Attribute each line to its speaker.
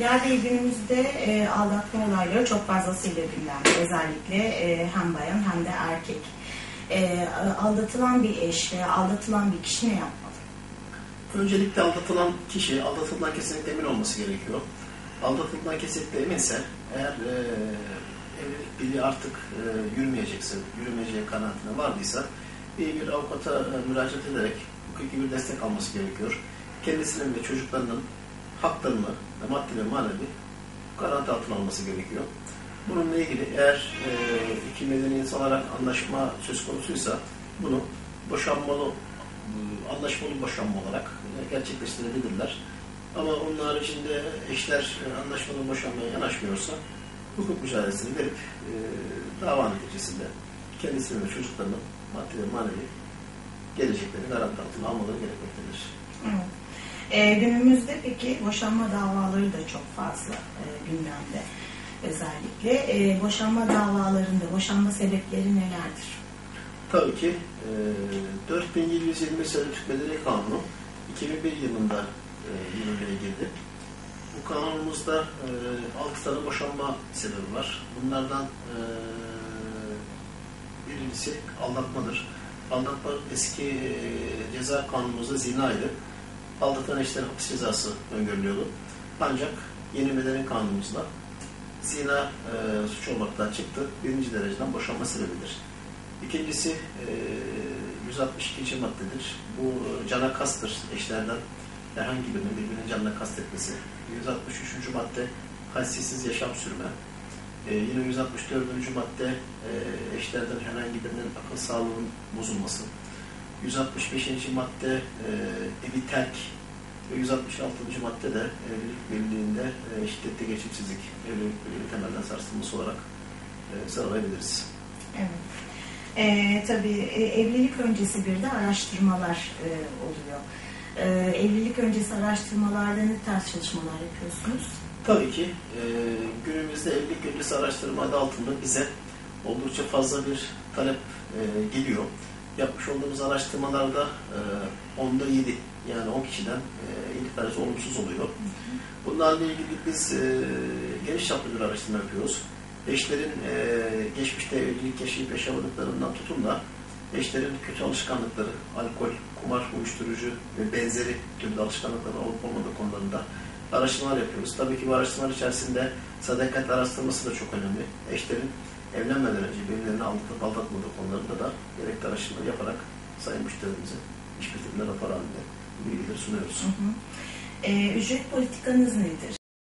Speaker 1: Bey günümüzde e, aldatma olayları çok fazlasıyla gündemde. Özellikle e, hem bayan hem de erkek. E, aldatılan bir eş veya aldatılan bir kişi ne yapmalı?
Speaker 2: Öncelikle aldatılan kişi aldatılan kesinlikle emin olması gerekiyor. Aldatılan kesinlikle eminse eğer e, evlilik birliği artık e, yürümeyecekse, yürümeyeceği kanaatine vardıysa iyi bir avukata e, müracaat ederek hukuki bir destek alması gerekiyor. Kendisinin ve çocuklarının haklarını ve maddi ve manevi garanti altına alması gerekiyor. Bununla ilgili eğer e, iki medeni insan olarak anlaşma söz konusuysa bunu boşanmalı e, anlaşmalı boşanma olarak e, gerçekleştirebilirler. Ama onun haricinde eşler e, anlaşmalı boşanmaya yanaşmıyorsa hukuk mücadelesini verip e, dava neticesinde kendisinin ve çocuklarının maddi ve manevi geleceklerini garanti altına almaları gerekmektedir.
Speaker 1: Evet. E, günümüzde peki boşanma davaları da çok fazla e, gündemde. Özellikle e, boşanma davalarında boşanma sebepleri nelerdir?
Speaker 2: Tabii ki e, 4720 sayılı Türk Medeni Kanunu 2001 yılında e, yürürlüğe girdi. Bu kanunumuzda e, 6 tane boşanma sebebi var. Bunlardan e, birincisi aldatmadır. Aldatma eski e, ceza kanunumuzda zinaydı. Aldatan eşlere hapis cezası öngörülüyordu. Ancak yeni medeni kanunumuzda zina e, suç olmaktan çıktı. Birinci dereceden boşanma sebebidir. İkincisi e, 162. maddedir. Bu e, cana kastır eşlerden herhangi birinin birbirinin canına kastetmesi. 163. madde haysiyetsiz yaşam sürme. E, yine 164. madde e, eşlerden herhangi birinin akıl sağlığının bozulması. 165. madde e, evi terk ve 166. madde de evlilik birliğinde e, şiddetli geçimsizlik, evlilik birliği temelden sarsılması olarak e, sıralayabiliriz.
Speaker 1: Evet. E, tabii e, evlilik öncesi bir de araştırmalar e, oluyor. E, evlilik öncesi araştırmalarda ne tarz çalışmalar yapıyorsunuz?
Speaker 2: Tabii ki e, günümüzde evlilik öncesi araştırma adı altında bize oldukça fazla bir talep e, geliyor. Yapmış olduğumuz araştırmalarda e, onda 7 yani 10 kişiden e, 7 tanesi olumsuz oluyor. Bunlarla ilgili biz e, geniş çaplı bir araştırma yapıyoruz. Eşlerin e, geçmişte evlilik yaşayıp yaşamadıklarından tutun da eşlerin kötü alışkanlıkları, alkol, kumar, uyuşturucu ve benzeri türlü alışkanlıkları olup olmadığı konularında araştırmalar yapıyoruz. Tabii ki bu araştırmalar içerisinde sadakat araştırması da çok önemli. Eşlerin evlenmeden önce birbirlerini aldatıp aldatmadığı konularında da gerekli araştırmalar yaparak sayın müşterimize iş bitimine rapor halinde bilgileri sunuyoruz.
Speaker 1: Hı hı. E, ücret politikanız nedir?